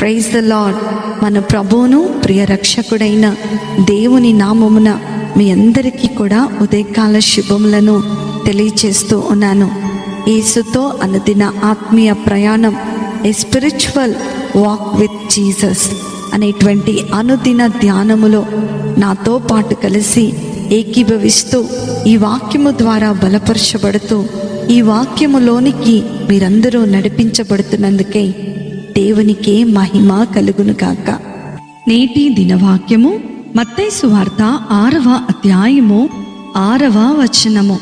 Praise the lord మన ప్రభువును ప్రియ రక్షకుడైన దేవుని నామమున మీ అందరికీ కూడా ఉదయకాల శుభములను తెలియచేస్తూ ఉన్నాను. యేసుతో అనుదిన ఆత్మీయ ప్రయాణం a spiritual walk with Jesus అనేటువంటి అనుదిన ధ్యానములో నాతో పాటు కలిసి ఏకీభవిస్తూ ఈ వాక్యము ద్వారా బలపరచబడుతూ ఈ వాక్యములోనికి మీరందరూ నడిపించబడుతున్నందుకే దేవునికే మహిమ కలుగును కాక నేటి దినవాక్యము మత్తైసు వార్త ఆరవ అధ్యాయము ఆరవ వచనము.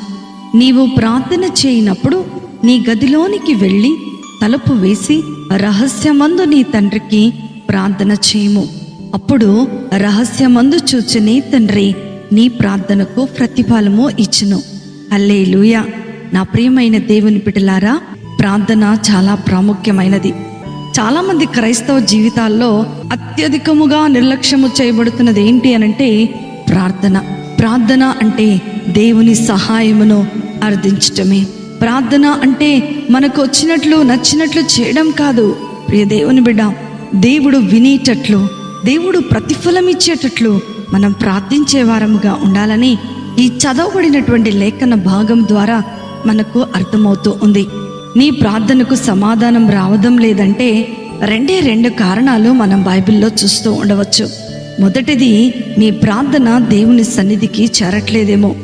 నీవు ప్రార్థన చేయనప్పుడు నీ గదిలోనికి వెళ్ళి తలుపు వేసి రహస్యమందు నీ తండ్రికి ప్రార్థన చేయము. అప్పుడు రహస్యమందు చూచని తండ్రి నీ ప్రార్థనకు ప్రతిఫలము ఇచ్చును. హల్లే నా ప్రియమైన దేవుని బిడ్డలారా ప్రార్థన చాలా ప్రాముఖ్యమైనది. చాలా మంది క్రైస్తవ జీవితాల్లో అత్యధికముగా నిర్లక్ష్యము చేయబడుతున్నది ఏంటి అనంటే ప్రార్థన. ప్రార్థన అంటే దేవుని సహాయమును అర్థించటమే. ప్రార్థన అంటే మనకు వచ్చినట్లు నచ్చినట్లు చేయడం కాదు. ప్రియ దేవుని బిడ్డ దేవుడు వినేటట్లు దేవుడు ప్రతిఫలం ఇచ్చేటట్లు మనం ప్రార్థించే వారముగా ఉండాలని ఈ చదవబడినటువంటి లేఖన భాగం ద్వారా మనకు అర్థమవుతూ ఉంది. నీ ప్రార్థనకు సమాధానం రావడం లేదంటే రెండే రెండు కారణాలు మనం బైబిల్లో చూస్తూ ఉండవచ్చు. మొదటిది నీ ప్రార్థన దేవుని సన్నిధికి చేరట్లేదేమో.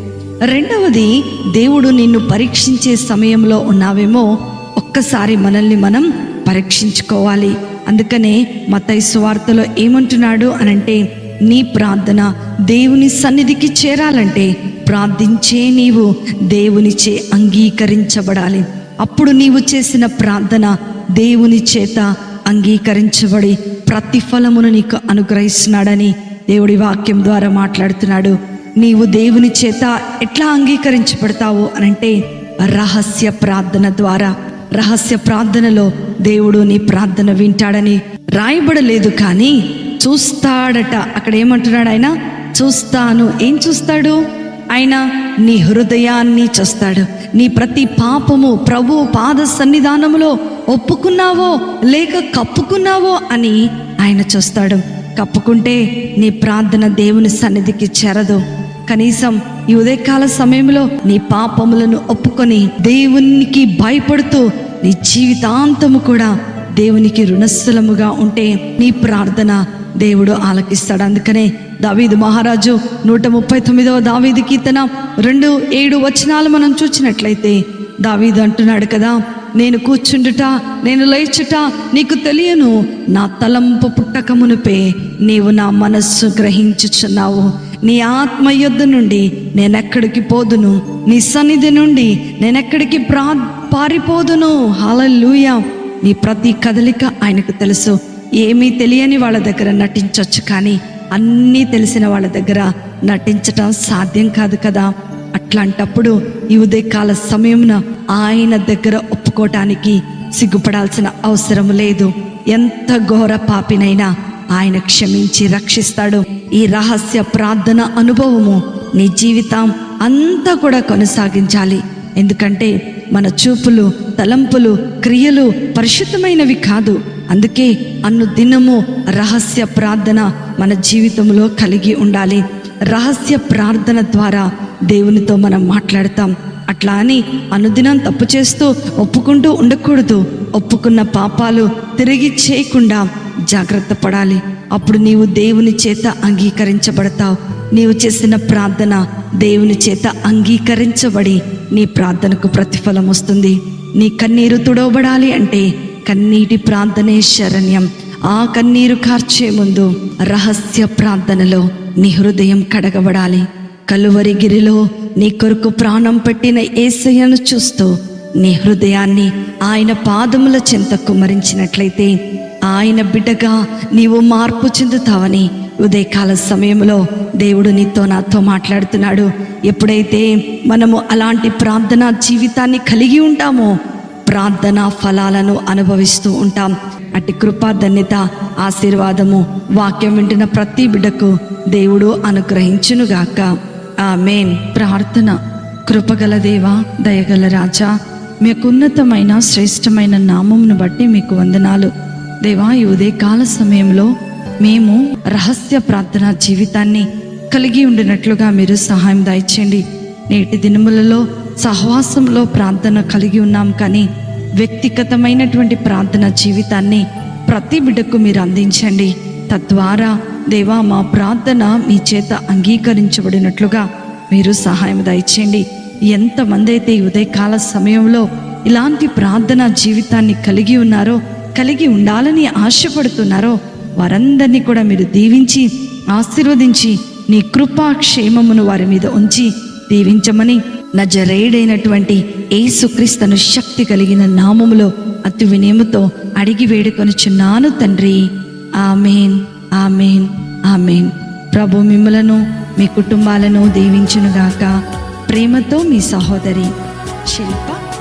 రెండవది దేవుడు నిన్ను పరీక్షించే సమయంలో ఉన్నావేమో ఒక్కసారి మనల్ని మనం పరీక్షించుకోవాలి. అందుకనే మతై సువార్తలో ఏమంటున్నాడు అనంటే నీ ప్రార్థన దేవుని సన్నిధికి చేరాలంటే ప్రార్థించే నీవు దేవునిచే అంగీకరించబడాలి. అప్పుడు నీవు చేసిన ప్రార్థన దేవుని చేత అంగీకరించబడి ప్రతిఫలమును నీకు అనుగ్రహిస్తున్నాడని దేవుడి వాక్యం ద్వారా మాట్లాడుతున్నాడు. నీవు దేవుని చేత ఎట్లా అంగీకరించబడతావు అనంటే రహస్య ప్రార్థన ద్వారా. రహస్య ప్రార్థనలో దేవుడు నీ ప్రార్థన వింటాడని రాయబడలేదు కానీ చూస్తాడట. అక్కడ ఏమంటున్నాడు ఆయన? చూస్తాను. ఏం చూస్తాడు? ఆయన నీ హృదయాన్ని చూస్తాడు. నీ ప్రతి పాపము ప్రభు పాద సన్నిధానములో ఒప్పుకున్నావో లేక కప్పుకున్నావో అని ఆయన చూస్తాడు. కప్పుకుంటే నీ ప్రార్థన దేవుని సన్నిధికి చేరదు. కనీసం ఈ ఉదయకాల సమయంలో నీ పాపములను ఒప్పుకొని దేవునికి భయపడుతూ నీ జీవితాంతము కూడా దేవునికి రుణస్థలముగా ఉంటే నీ ప్రార్థన దేవుడు ఆలకిస్తాడు. అందుకనే దావీదు మహారాజు నూట ముప్పై తొమ్మిదవ దావీదు కీర్తన రెండు ఏడు వచనాలు మనం చూసినట్లయితే దావీదు అంటున్నాడు కదా నేను కూర్చుండుట నేను లేచుట నీకు తెలియను. నా తలంపు పుట్టక మునుపే నీవు నా మనస్సు గ్రహించుచున్నావు. నీ ఆత్మ యుద్ధ నుండి నేనెక్కడికి పోదును? నీ సన్నిధి నుండి నేనెక్కడికి ప్రా పారిపోదును? హల్లెలూయా. నీ ప్రతి కదలిక ఆయనకు తెలుసు. ఏమీ తెలియని వాళ్ళ దగ్గర నటించవచ్చు కానీ అన్నీ తెలిసిన వాళ్ళ దగ్గర నటించటం సాధ్యం కాదు కదా. అట్లాంటప్పుడు ఈ ఉదయకాల సమయమున ఆయన దగ్గర ఒప్పుకోవటానికి సిగ్గుపడాల్సిన అవసరం లేదు. ఎంత ఘోర పాపినైనా ఆయన క్షమించి రక్షిస్తాడు. ఈ రహస్య ప్రార్థన అనుభవము నీ జీవితం అంతా కూడా కొనసాగించాలి. ఎందుకంటే మన చూపులు తలంపులు క్రియలు పరిశుద్ధమైనవి కాదు. అందుకే అన్ను దినము రహస్య ప్రార్థన మన జీవితంలో కలిగి ఉండాలి. రహస్య ప్రార్థన ద్వారా దేవునితో మనం మాట్లాడతాం. అట్లా అని అనుదినం తప్పు చేస్తూ ఒప్పుకుంటూ ఉండకూడదు. ఒప్పుకున్న పాపాలు తిరిగి చేయకుండా జాగ్రత్త పడాలి. అప్పుడు నీవు దేవుని చేత అంగీకరించబడతావు. నీవు చేసిన ప్రార్థన దేవుని చేత అంగీకరించబడి నీ ప్రార్థనకు ప్రతిఫలం వస్తుంది. నీ కన్నీరు తుడవబడాలి అంటే కన్నీటి ప్రార్థనే శరణ్యం. ఆ కన్నీరు కార్చే ముందు రహస్య ప్రార్థనలో నీ హృదయం కడగబడాలి. కలువరి గిరిలో నీ కొరకు ప్రాణం పెట్టిన ఏసయ్యను చూస్తూ నీ హృదయాన్ని ఆయన పాదముల చెంత మరించినట్లయితే ఆయన బిడ్డగా నీవు మార్పు చెందుతావని ఉదయకాల సమయంలో దేవుడు నీతో నాతో మాట్లాడుతున్నాడు. ఎప్పుడైతే మనము అలాంటి ప్రార్థనా జీవితాన్ని కలిగి ఉంటామో ప్రార్థన ఫలాలను అనుభవిస్తూ ఉంటాం. అటు కృపా ధన్యత ఆశీర్వాదము వాక్యం వింటున్న ప్రతి బిడ్డకు దేవుడు అనుగ్రహించునుగాక ఆమేన్. ప్రార్థన. కృపగల దేవా దయగల రాజా మీకు ఉన్నతమైన శ్రేష్టమైన నామమును బట్టి మీకు వందనాలు. దేవా ఈ ఉదయకాల సమయంలో మేము రహస్య ప్రార్థన జీవితాన్ని కలిగి ఉండినట్లుగా మీరు సహాయం దయచేయండి. నేటి దినములలో సహవాసంలో ప్రార్థన కలిగి ఉన్నాం కానీ వ్యక్తిగతమైనటువంటి ప్రార్థన జీవితాన్ని ప్రతి బిడ్డకు మీరు అందించండి. తద్వారా దేవా మా ప్రార్థన మీ చేత అంగీకరించబడినట్లుగా మీరు సహాయం దయచేయండి. ఎంతమంది అయితే ఈ ఉదయకాల సమయంలో ఇలాంటి ప్రార్థన జీవితాన్ని కలిగి ఉన్నారో కలిగి ఉండాలని ఆశపడుతున్నారో వారందరినీ కూడా మీరు దీవించి ఆశీర్వదించి నీ కృపా క్షేమమును వారి మీద ఉంచి దీవించమని నజరేయుడైనటువంటి ఏసుక్రీస్తను శక్తి కలిగిన నామములో అతి వినేముతో అడిగి వేడుకొనుచున్నాను తండ్రి. ఆమెన్. ఆమెన్. ఆమెన్. ప్రభు మిమ్మలను మీ కుటుంబాలను దీవించునుగాక. ప్రేమతో మీ సహోదరి శిల్ప